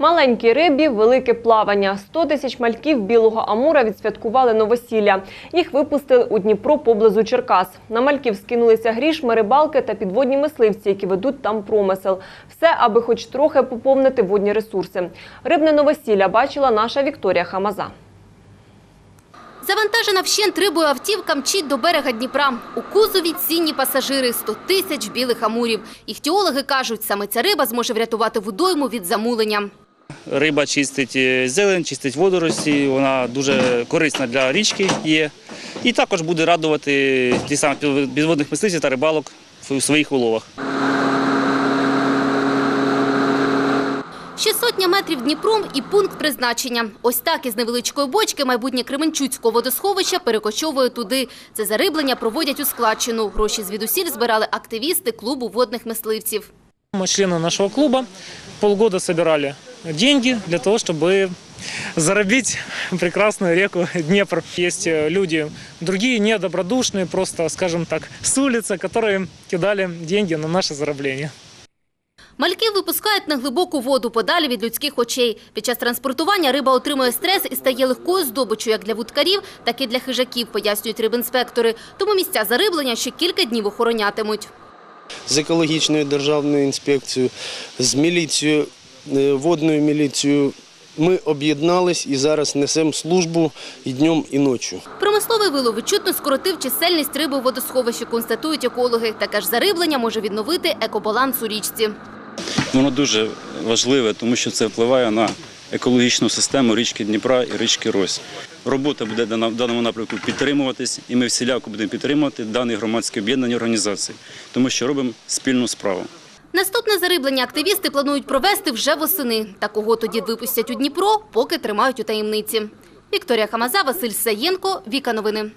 Маленькій рибі велике плавання. 100 тисяч мальків білого амура відсвяткували новосілля. Їх випустили у Дніпро поблизу Черкас. На мальків скинулися грішми, рибалки та підводні мисливці, які ведуть там промисел. Все, аби хоч трохи поповнити водні ресурси. Рибне новосілля бачила наша Вікторія Хамаза. Завантажена вщент рибою автівка мчить до берега Дніпра. У кузові цінні пасажири – 100 тисяч білих амурів. Іхтіологи кажуть, саме ця риба зможе врятувати водойму від замулення. Риба чистить е, зелень, чистить водорості, вона дуже корисна для річки є. І також буде радувати ті самі підводних мисливців та рибалок у своїх уловах. Ще сотня метрів Дніпром і пункт призначення. Ось так із невеличкої бочки майбутнє Кременчуцького водосховища перекочовує туди. Це зариблення проводять у складчину. Гроші звідусіль збирали активісти клубу водних мисливців. Мы члены нашего клуба полгода собирали деньги для того, чтобы заробить прекрасную реку Днепр. Есть э, люди другие, недобродушные, просто, скажем так, с улицы, которые кидали деньги на наше заробление. Мальків випускають на глибоку воду подалі від людських очей. Під час транспортування риба отримує стрес і стає легкою здобиччю як для вудкарів, так і для хижаків, пояснюють рибінспектори. Тому місця зариблення ще кілька днів охоронятимуть. з екологічною державною інспекцією, з міліцією, е, водною міліцією. Ми об'єднались і зараз несемо службу і днем, і ночі. Промисловий вилов відчутно скоротив чисельність риби у водосховищі, констатують екологи. Таке ж зариблення може відновити екобаланс у річці. Воно дуже важливе, тому що це впливає на екологічну систему річки Дніпра і річки Рось. Робота буде в даному напрямку підтримуватись, і ми всіляко будемо підтримувати дані громадські об'єднані організації, тому що робимо спільну справу. Наступне зариблення активісти планують провести вже восени. Та кого тоді випустять у Дніпро, поки тримають у таємниці. Вікторія Хамаза, Василь Саєнко, Віка Новини.